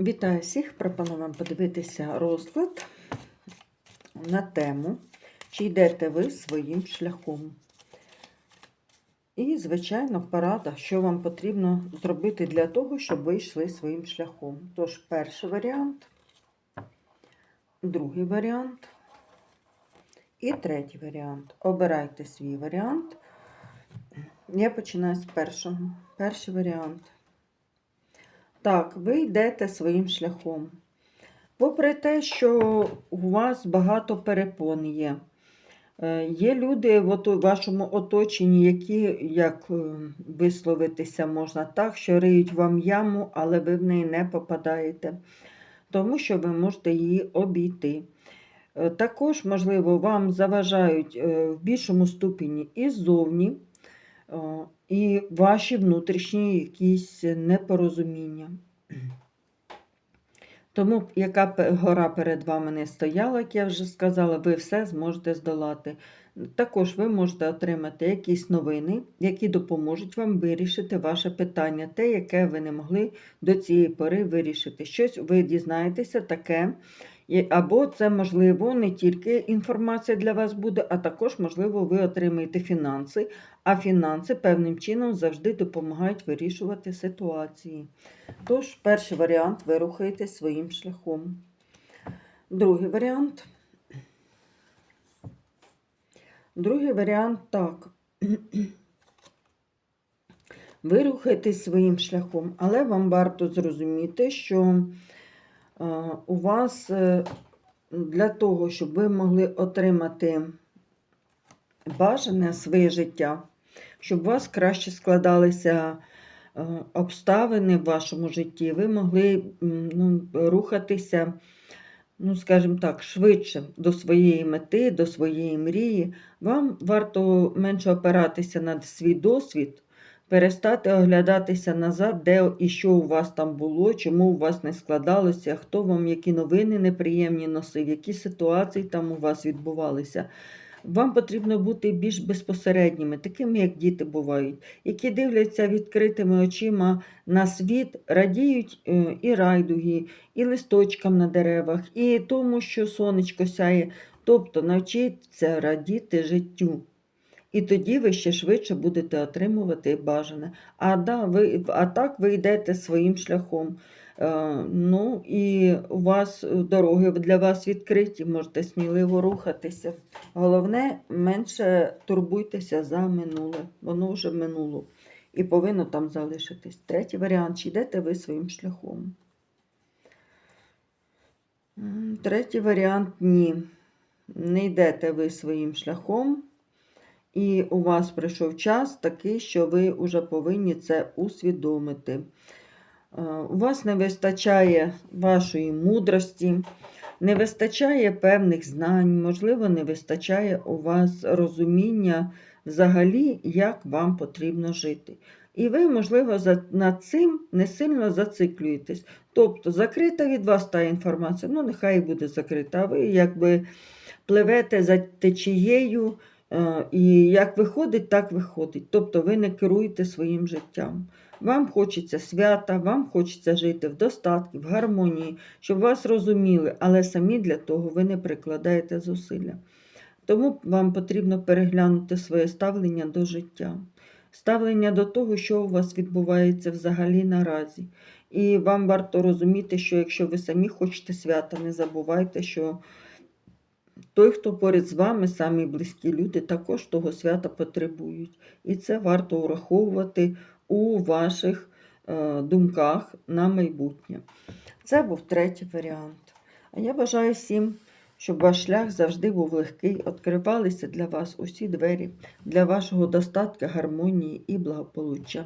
Вітаю всіх! Пропоную вам подивитися розклад на тему, чи йдете ви своїм шляхом. І, звичайно, порада, що вам потрібно зробити для того, щоб ви йшли своїм шляхом. Тож, перший варіант, другий варіант і третій варіант. Обирайте свій варіант. Я починаю з першого. Перший варіант. Так, ви йдете своїм шляхом. Попри те, що у вас багато перепон є. Е, Є люди в вашому оточенні, які, як е, висловитися можна так, що риють вам яму, але ви в неї не попадаєте, тому що ви можете її обійти. Е, Також, можливо, вам заважають в більшому ступені і ззовні, е, і ваші внутрішні якісь непорозуміння. Тому, яка гора перед вами не стояла, як я вже сказала, ви все зможете здолати. Також ви можете отримати якісь новини, які допоможуть вам вирішити ваше питання, те, яке ви не могли до цієї пори вирішити. Щось ви дізнаєтеся таке, або це, можливо, не тільки інформація для вас буде, а також, можливо, ви отримаєте фінанси, а фінанси певним чином завжди допомагають вирішувати ситуації. Тож, перший варіант ви рухаєтесь своїм шляхом. Другий варіант. Другий варіант так. Ви рухаєтесь своїм шляхом, але вам варто зрозуміти, що у вас е, для того, щоб ви могли отримати бажане своє життя, щоб у вас краще складалися е, обставини в вашому житті, ви могли ну, рухатися, ну, скажімо так, швидше до своєї мети, до своєї мрії. Вам варто менше опиратися на свій досвід, перестати оглядатися назад, де і що у вас там було, чому у вас не складалося, хто вам які новини неприємні носив, які ситуації там у вас відбувалися. Вам потрібно бути більш безпосередніми, такими, як діти бувають, які дивляться відкритими очима на світ, радіють е, і райдуги, і листочкам на деревах, і тому, що сонечко сяє. Тобто навчіться радіти життю. І тоді ви ще швидше будете отримувати бажане. А, да, ви, а так ви йдете своїм шляхом. Е, ну і у вас дороги для вас відкриті, можете сміливо рухатися. Головне, менше турбуйтеся за минуле. Воно вже минуло. І повинно там залишитись. Третій варіант, чи йдете ви своїм шляхом? Третій варіант ні. Не йдете ви своїм шляхом. І у вас прийшов час такий, що ви вже повинні це усвідомити. Е, У вас не вистачає вашої мудрості, не вистачає певних знань, можливо, не вистачає у вас розуміння взагалі, як вам потрібно жити. І ви, можливо, над цим не сильно зациклюєтесь. Тобто закрита від вас та інформація, ну нехай буде закрита, а ви якби пливете за течією, і як виходить, так виходить. Тобто ви не керуєте своїм життям. Вам хочеться свята, вам хочеться жити в достатку, в гармонії, щоб вас розуміли, але самі для того ви не прикладаєте зусилля. Тому вам потрібно переглянути своє ставлення до життя, ставлення до того, що у вас відбувається взагалі наразі. І вам варто розуміти, що якщо ви самі хочете свята, не забувайте, що той, хто поряд з вами, самі близькі люди, також того свята потребують. І це варто враховувати у ваших е, думках на майбутнє. Це був третій варіант. А я бажаю всім, щоб ваш шлях завжди був легкий, відкривалися для вас усі двері, для вашого достатка, гармонії і благополуччя.